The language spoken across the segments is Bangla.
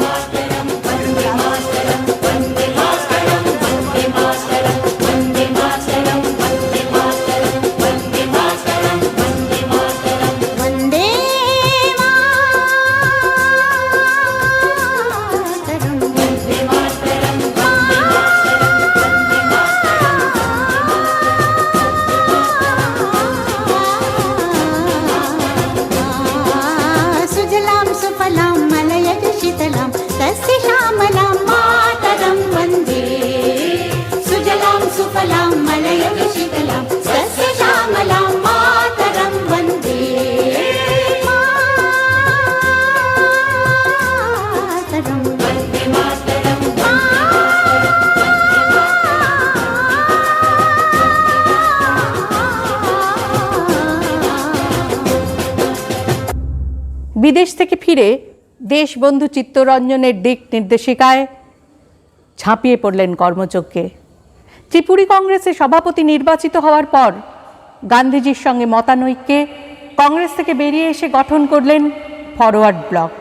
वन्दे বিদেশ থেকে ফিরে দেশবন্ধু চিত্তরঞ্জনের দিক নির্দেশিকায় ঝাঁপিয়ে পড়লেন কর্মযজ্ঞে ত্রিপুরী কংগ্রেসের সভাপতি নির্বাচিত হওয়ার পর গান্ধীজির সঙ্গে মতানৈক্যে কংগ্রেস থেকে বেরিয়ে এসে গঠন করলেন ফরওয়ার্ড ব্লক।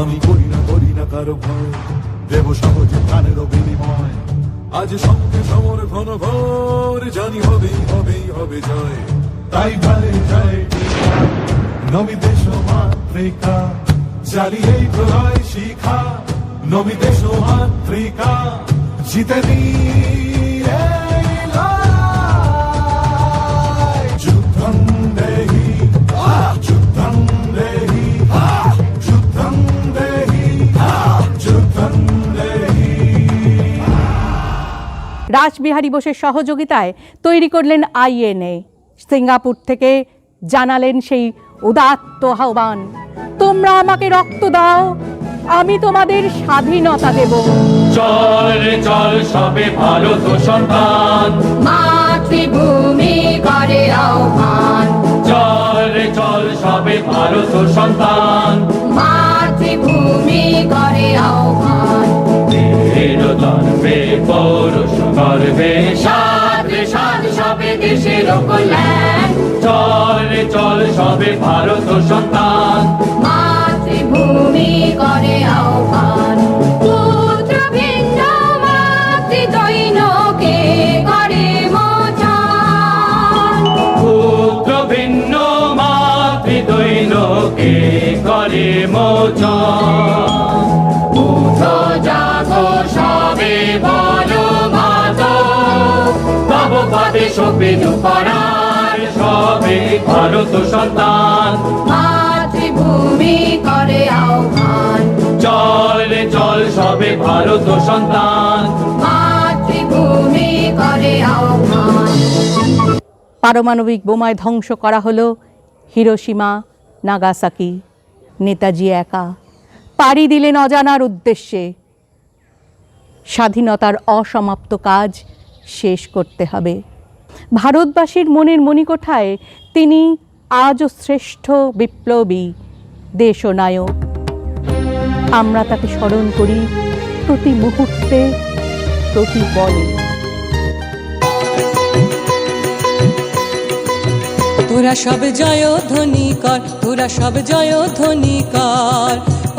আমি করি না করি না কারও ভয়। আজ সঙ্গে সমর ঘন ঘর জানি হবেই হবেই, হবে জয়। তাই ভালে জয়। নবী দেশ মাতৃকা, চালিয়ে প্রলয় শিখা। নবী দেশ মাতৃকা, জিতে দিন রাসবিহারী বোসের সহযোগিতায় তৈরি করলেন আইএনএ। সিঙ্গাপুর থেকে জানালেন সেই উদাত্ত আহ্বান তোমরা আমাকে রক্ত দাও আমি তোমাদের স্বাধীনতা দেব। চল রে চল সবে ভারত সন্তান। মাতৃভূমি করে আহ্বান। চল রে চল সবে ভারত সন্তান। মাতৃভূমি করে আহ্বান। পৌরুষ গর্বে সাত রে সবে দেশের কল্যাণ চল চল সবে ভারত সন্তান। মাতৃভূমি করে আহ্বান। পুত্র ভিন্ন মাতৃ দৈনকে করে মোচন। পুত্র ভিন্ন মাতৃদৈনকে করে মোচন। উঠো জাগো সবে বলো সবে সবে ভারত সন্তান। মাতৃভূমি করে আহ্বান। চল রে চল সবে ভারত সন্তান। মাতৃভূমি করে আহ্বান। পারমাণবিক বোমায় ধ্বংস করা হলো হিরোসীমা নাগাসাকি নেতাজি একা। পাড়ি দিলেন অজানার উদ্দেশ্যে। স্বাধীনতার অসমাপ্ত কাজ শেষ করতে হবে। ভারতবাসীর মনের মণিকোঠায় তিনি আজও শ্রেষ্ঠ বিপ্লবী দেশনায়ক। আমরা তাকে স্মরণ করি প্রতি মুহূর্তে, প্রতি পলে। তোরা সব জয় ধ্বনি কর তোরা সব জয় ধ্বনি কর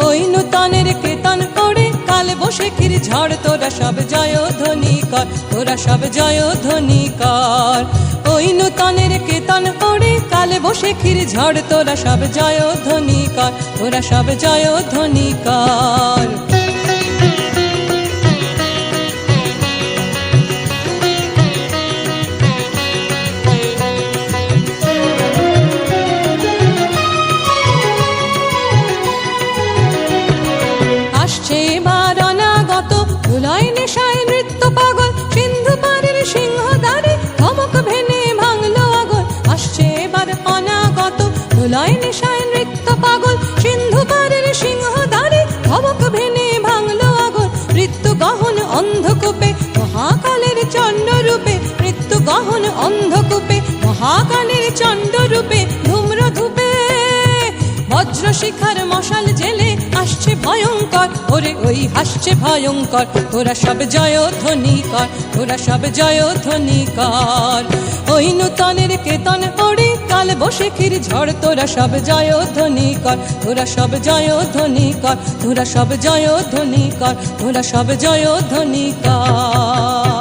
ওই নূতনের কেতন করে, কাল বসে খির ঝড়, তোরা সব জয় ধ্বনি কর, তোরা সব জয় ধ্বনি কর। ওই নূতনের কেতন করে, কাল বসে খির ঝড়, তোরা সব জয় ধ্বনি কর, তোরা সব জয় ধ্বনি কর। ধুলায় নিশায় নৃত্য পাগল সিন্ধু পারের সিংহ দ্বারে ধমক ভেনে ভাঙলো আগল। মৃত্যু গহন অন্ধকূপে, মহাকালের চণ্ড রূপে মৃত্যু গহন অন্ধকূপে, মহাকালের চণ্ডরূপে ধূম্র ধূপে বজ্র শিখার মশাল জেলে ভয়ঙ্কর, ওরে ওই হাসছে ভয়ঙ্কর তোরা সব জয় ধ্বনি কর তোরা সব জয় ধ্বনি কর ওই নূতনের কেতন পড়ে, কাল বসে ক্ষীর ঝড়, তোরা সব জয় ধ্বনি কর তোরা সব জয় ধ্বনি কর তোরা সব জয় ধ্বনি কর তোরা সব জয় ধ্বনি কর